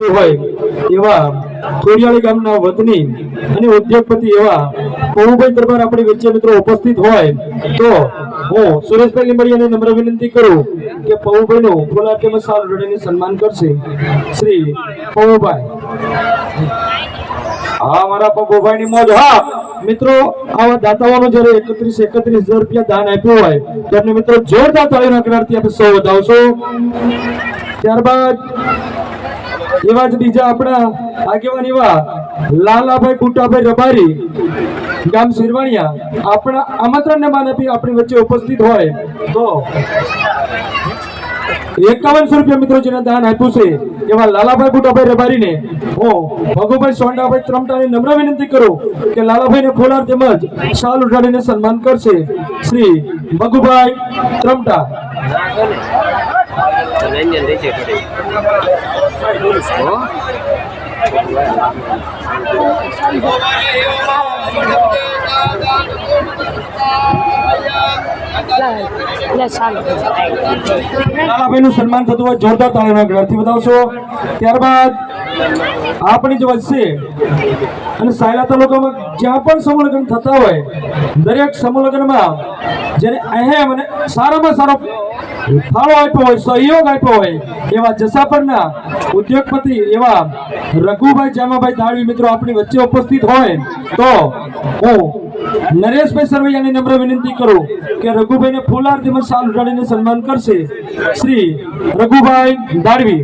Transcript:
હોય એવા ખોડિયાળી ગામના વતની અને ઉદ્યોગપતિ એવા પહુભાઈ દરબાર આપણી વચ્ચે મિત્રો ઉપસ્થિત હોય, તો હું સુરેશભાઈ લીંબડિયાને નમ્ર વિનંતી કરું કે પહુભાઈનું ફુલાર તેમજ સાલ રડીને સન્માન કરશે. શ્રી પહુભાઈ હા, મારા પપ્પુભાઈ ની મોજ. હા, મિત્રો, આવા દાતાઓનો જ્યારે એકત્રીસ એકત્રીસ હજાર રૂપિયા દાન આપ્યું હોય, તો એમને મિત્રો જોરદાર તાળીના કરારથી આપણે સૌ વધાવશો. ત્યારબાદ એવા જ બીજા આપણા આગેવાન એવા લાલાભાઈ બુટાભાઈ રબારી, ગામ શિરવાણિયા, આપણા આમંત્રણને માન આપી આપણી વચ્ચે ઉપસ્થિત હોય તો એકાવનસો રૂપિયા મિત્રો જેને દાન આપ્યું છે, એવા લાલાભાઈ બુટાભાઈ રબારીને હું ભગુભાઈ સોંડાભાઈ ત્રમટાની નમ્ર વિનંતી કરું કે લાલાભાઈને ખોલાર તેમજ શાલ ઉઠાડીને સન્માન કરશે. Shri Bhagubhai ત્રમટા. Dia je tadi. Oh. સન્માન થતું હોય જોરદાર તાળીના ગણથી બતાવશો ત્યારબાદ આપણી જે વચ્ચે અને સાયલા તાલુકામાં જ્યાં પણ સમૂહ થતા હોય, દરેક સમૂહ જેને અહેમ અને સારામાં સારો ફાળો આપ્યો હોય, સહયોગ આપ્યો હોય, એવા જસાપરના ઉદ્યોગપતિ એવા રઘુભાઈ જામાભાઈ ધાળવી મિત્રો આપણી વચ્ચે ઉપસ્થિત હોય, તો હું નરેશભાઈ સરવૈયાને નમ્ર વિનંતી કરું કે રઘુભાઈને ફૂલાર તેમજ સાલ ઉડાડીને સન્માન કરશે. શ્રી રઘુભાઈ દાળવી